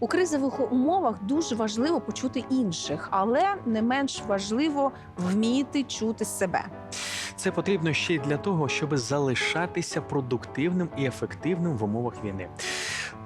У кризових умовах дуже важливо почути інших, але не менш важливо вміти чути себе. Це потрібно ще й для того, щоб залишатися продуктивним і ефективним в умовах війни.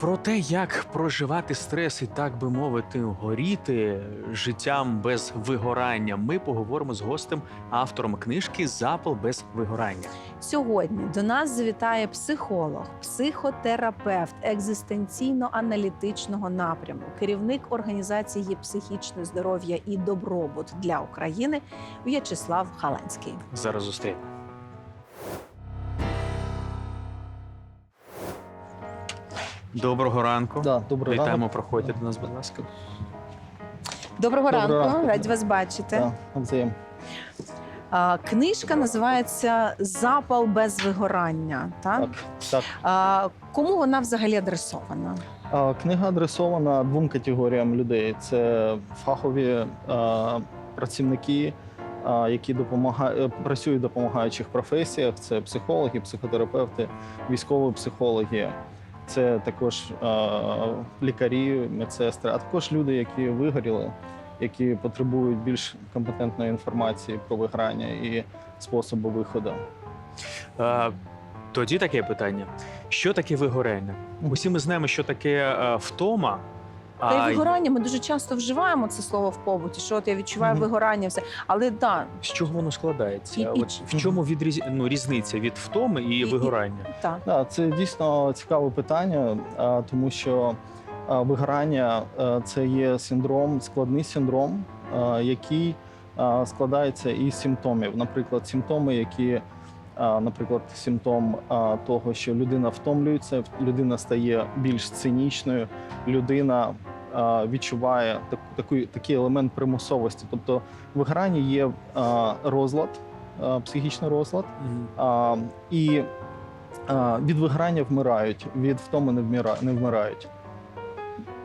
Про те, як проживати стрес і так би мовити, горіти життям без вигорання, ми поговоримо з гостем, автором книжки Запал без вигорання. Сьогодні до нас завітає психолог, психотерапевт екзистенційно-аналітичного напряму, керівник організації психічне здоров'я і добробут для України В'ячеслав Халанський. Зараз зустрінемо. Доброго ранку. Да, доброго Вітаємо, ранку. проходьте до нас, будь ласка. Доброго, Доброго ранку, ранку. раді вас бачити. Да, навзаєм. А, книжка називається Запал без вигорання. Так? Так, так. А, кому вона взагалі адресована? А, Книга адресована двом категоріям людей: це фахові а, працівники, які допомагають працюють в допомагаючих професіях. Це психологи, психотерапевти, військові психологи. Це також а, лікарі, медсестри, а також люди, які вигоріли, які потребують більш компетентної інформації про виграння і способи виходу. Е, Тоді таке питання: що таке вигорення? Усі ми знаємо, що таке е, втома. Та й вигорання ми дуже часто вживаємо це слово в побуті. Що от я відчуваю Мгм. вигорання, все. Але да, з чого воно складається? І- і- в чому відріз... ну, різниця від втоми і, І- і- вигорання? так. Да, це дійсно цікаве питання, тому що вигорання це є синдром, складний синдром, який складається із симптомів. Наприклад, симптоми, які, наприклад, симптом того, що людина втомлюється, людина стає більш цинічною, людина відчуває такий, такий елемент примусовості. Тобто, вигорання є розлад, психічний розлад. І від виграння вмирають, від втоми не вмирають.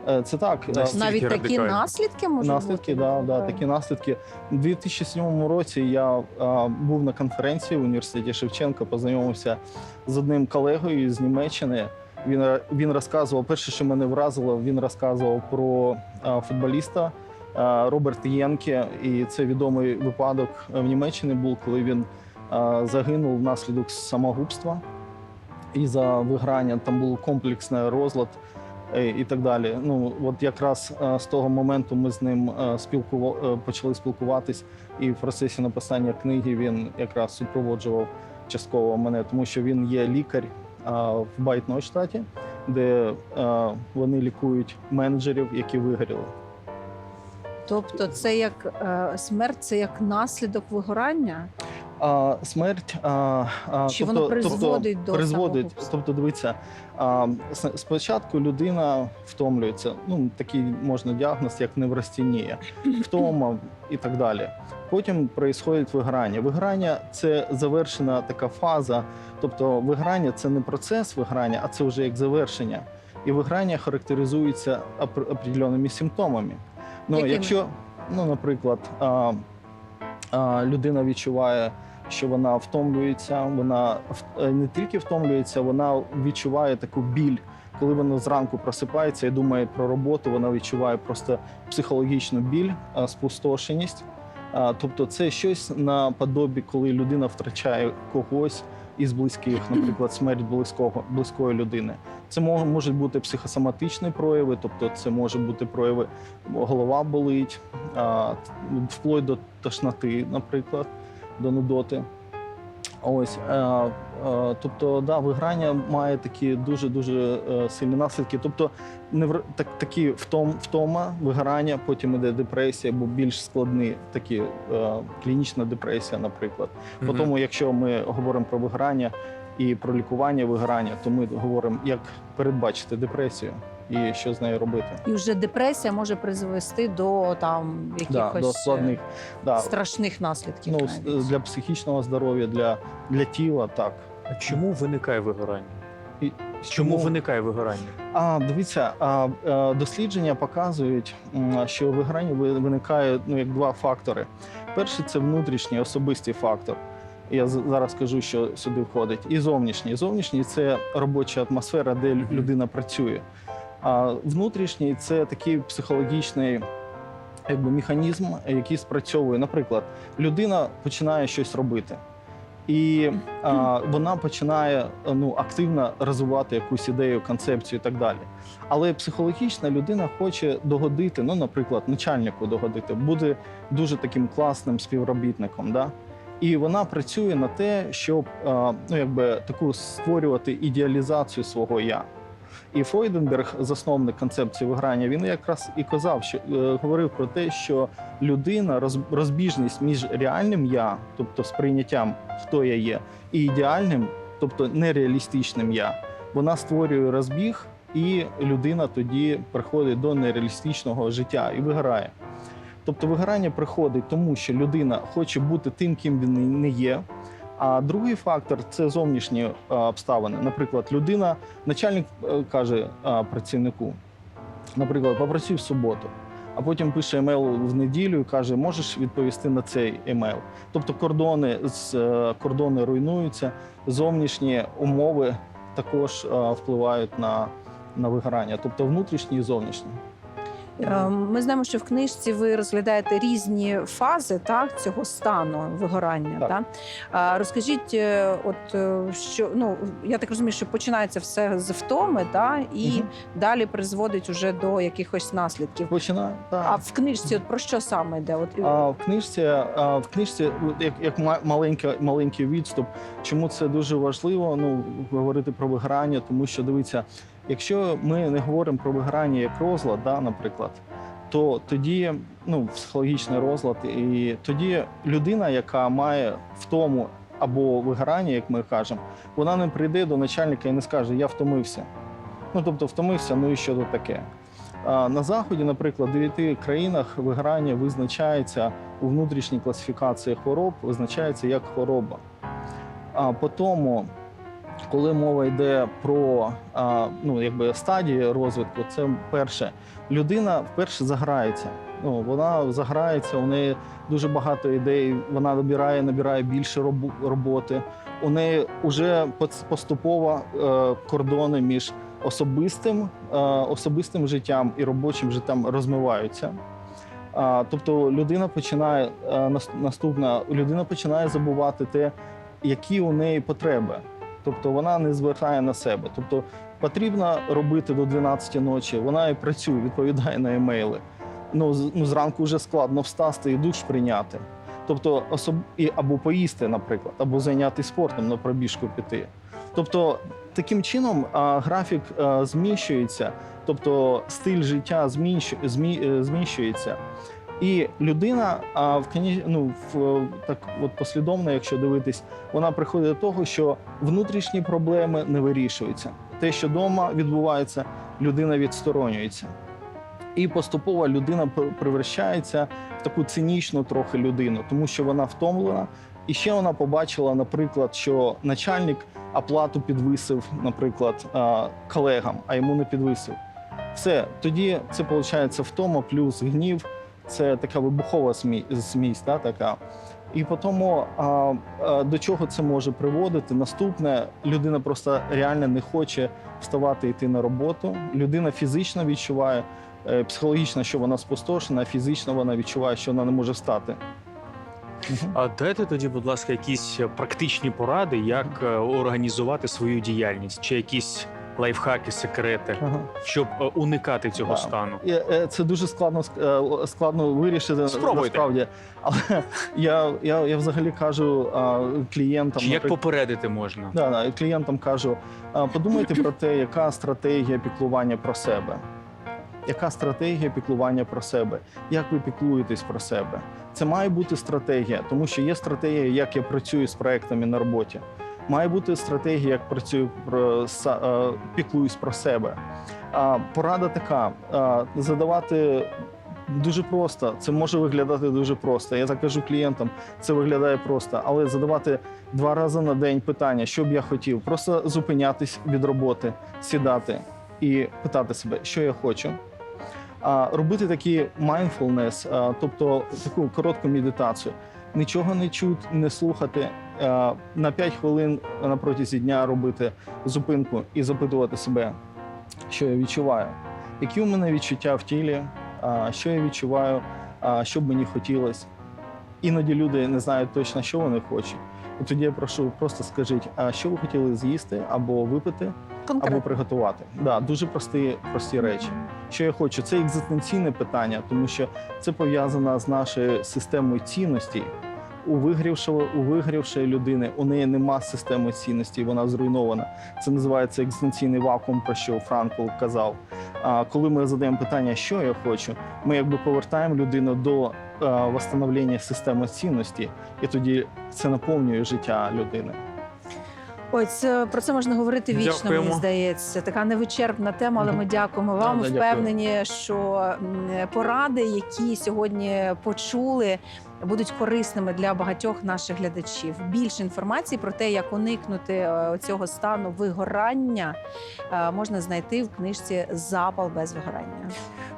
Е, Це так. е, Настільки Навіть такі радикально. наслідки можуть Наслідки, бути. да, да, такі наслідки. У 2007 році я а, був на конференції в університеті Шевченка, познайомився з одним колегою з Німеччини. Він, він розказував, перше, що мене вразило, він розказував про а, футболіста а, Роберт Єнке. І це відомий випадок в Німеччині був, коли він а, загинув внаслідок самогубства і за виграння. Там був комплексний розлад е, і так далі. Ну от якраз е, з того моменту ми з ним е, е, почали спілкуватись, і в процесі написання книги він якраз супроводжував частково мене, тому що він є лікар е, в Байтнойштаті, де е, вони лікують менеджерів, які вигоріли. Тобто, це як е, смерть, це як наслідок вигорання. А, смерть а, Чи воно призводить до призводить, самогубства? тобто дивіться, а, спочатку людина втомлюється. Ну такий можна діагноз, як неврастенія, втома і так далі. Потім відбувається виграння. Виграння це завершена така фаза. Тобто, виграння це не процес виграння, а це вже як завершення. І виграння характеризується опр- определеними симптомами. Ну, Якими? якщо, ну, наприклад, а, а, людина відчуває, що вона втомлюється, вона е, не тільки втомлюється, вона відчуває таку біль. Коли вона зранку просипається і думає про роботу, вона відчуває просто психологічну біль, спустошеність. Тобто, це щось наподобі, коли людина втрачає когось із близьких, наприклад, смерть близького близької людини. Це мо- можуть бути психосоматичні прояви, тобто це може бути прояви голова болить, вплоть до тошноти, наприклад, до нудоти. Ось, е, е, тобто, да, виграння має такі дуже дуже сильні наслідки. Тобто, так, такі втом, втома, вигорання, потім іде депресія, або більш складні такі е, клінічна депресія, наприклад. Мгм. тому, якщо ми говоримо про вигорання і про лікування вигорання, то ми говоримо, як передбачити депресію і що з нею робити. І вже депресія може призвести до там Да, до складних е, да, страшних наслідків. ну, навіть. для психічного здоров'я, для, для тіла, так. А чому виникає вигорання? І Чому чому- виникає вигорання? А дивіться, а, е, дослідження показують, що в вигранні ви- виникає ну, як два фактори. Перший це внутрішній особистий фактор. Я зараз скажу, що сюди входить. І зовнішній. Зовнішній це робоча атмосфера, де людина працює. А внутрішній це такий психологічний якби, механізм, який спрацьовує. Наприклад, людина починає щось робити. І а, вона починає ну, активно розвивати якусь ідею, концепцію і так далі. Але психологічна людина хоче догодити, ну, наприклад, начальнику догодити, бути дуже таким класним співробітником. Да? І вона працює на те, щоб ну, якби, таку створювати ідеалізацію свого я. І Фройденберг, засновник концепції виграння, він якраз і казав, що е, говорив про те, що людина роз, розбіжність між реальним я, тобто сприйняттям, хто я є, і ідеальним, тобто нереалістичним я, вона створює розбіг, і людина тоді приходить до нереалістичного життя і виграє. Тобто вигорання приходить тому, що людина хоче бути тим, ким він не є. А другий фактор це зовнішні е, обставини. Наприклад, людина, начальник е, каже е, працівнику, наприклад, попросив в суботу, а потім пише емейл в неділю і каже, можеш відповісти на цей емейл. Тобто кордони кордони руйнуються, зовнішні умови також впливають на, на вигорання, тобто внутрішні і зовнішні. Е, Ми знаємо, що в книжці ви розглядаєте різні фази так, цього стану вигорання. Так. Так. Розкажіть, е, от е, що ну я так розумію, що починається все з втоми, та і Мгм. далі призводить уже до якихось наслідків. Починає так. А в книжці, от про що саме йде? От А в книжці, а в книжці, як, як ма- маленька, маленький відступ, чому це дуже важливо ну, говорити про виграння, тому що дивіться, якщо ми не говоримо про виграння як розлад, да, наприклад, то тоді ну, психологічний розлад, і тоді людина, яка має втому або вигорання, як ми кажемо, вона не прийде до начальника і не скаже Я втомився. Ну тобто втомився, ну і що тут таке? На заході, наприклад, в дев'яти країнах виграння визначається у внутрішній класифікації хвороб, визначається як хвороба. А по тому, коли мова йде про ну, якби стадії розвитку, це перше, людина вперше заграється. Ну, вона заграється, у неї дуже багато ідей, вона набирає, набирає більше роботи. У неї вже поступово е, кордони між особистим, е, особистим життям і робочим життям розмиваються. Тобто людина починає е, наступна людина починає забувати те, які у неї потреби. Тобто вона не звертає на себе. Тобто потрібно робити до 12 ночі. Вона і працює, відповідає на емейли. Ну, ну зранку вже складно встати і душ прийняти. Тобто, особ... і, або поїсти, наприклад, або зайнятися спортом на пробіжку піти. Тобто, таким чином а, графік а, зміщується, тобто стиль життя е, зміщується. І людина, а в ну, в так от послідовно, якщо дивитись, вона приходить до того, що внутрішні проблеми не вирішуються. Те, що вдома відбувається, людина відсторонюється. І поступово людина пр- превращається в таку цинічну трохи людину, тому що вона втомлена. І ще вона побачила, наприклад, що начальник оплату підвисив, наприклад, колегам, а йому не підвисив. Все, тоді це виходить втома плюс гнів. Це така вибухова змісь, да, така. І по тому, до чого це може приводити? Наступне, людина просто реально не хоче вставати йти на роботу. Людина фізично відчуває, е, психологічно, що вона спустошена, а фізично вона відчуває, що вона не може встати. А дайте тоді, будь ласка, якісь практичні поради, як е, організувати свою діяльність, чи якісь лайфхаки, секрети, Ага. щоб е, уникати цього Да. стану. І, е, Це дуже складно ск- е, складно вирішити Спробуйте. насправді. Але я, я, я взагалі кажу а, клієнтам, Чи як наприклад, попередити можна? Да, да, клієнтам кажу: а, подумайте про те, яка стратегія піклування про себе. Яка стратегія піклування про себе? Як ви піклуєтесь про себе? Це має бути стратегія, тому що є стратегія, як я працюю з проектами на роботі. Має бути стратегія, як працюю про е, піклуюсь про себе. А, порада така: задавати дуже просто. Це може виглядати дуже просто. Я так кажу клієнтам, це виглядає просто, але задавати два рази на день питання, що б я хотів, просто зупинятись від роботи, сідати і питати себе, що я хочу. Робити такі mindfulness, тобто таку коротку медитацію. Нічого не чути, не слухати. На 5 хвилин на протязі дня робити зупинку і запитувати себе, що я відчуваю. які у мене відчуття в тілі, що я відчуваю, що б мені хотілося. Іноді люди не знають точно, що вони хочуть. І тоді я прошу, просто скажіть, а що ви хотіли з'їсти або випити, або приготувати. Да, дуже прості, прості речі. Що я хочу? Це екзистенційне питання, тому що це пов'язано з нашою системою цінностей. У вигрівшого, у вигрівшої людини у неї нема системи цінностей, вона зруйнована. Це називається екзистенційний вакуум, про що Франкл казав. А коли ми задаємо питання, що я хочу, ми якби повертаємо людину до е, восстановлення системи цінності, і тоді це наповнює життя людини. Ой, це про це можна говорити вічно. Дякуємо. Мені здається, така невичерпна тема, але ми дякуємо вам. Да, Впевнені, що поради, які сьогодні почули, будуть корисними для багатьох наших глядачів. Більше інформації про те, як уникнути е, цього стану вигорання, е, можна знайти в книжці Запал без вигорання.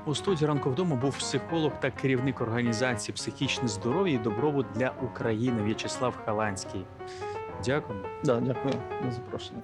У студії ранку вдома був психолог та керівник організації психічне здоров'я і добробут для України В'ячеслав Халанський. Дякуємо. Да, дякую за запрошення.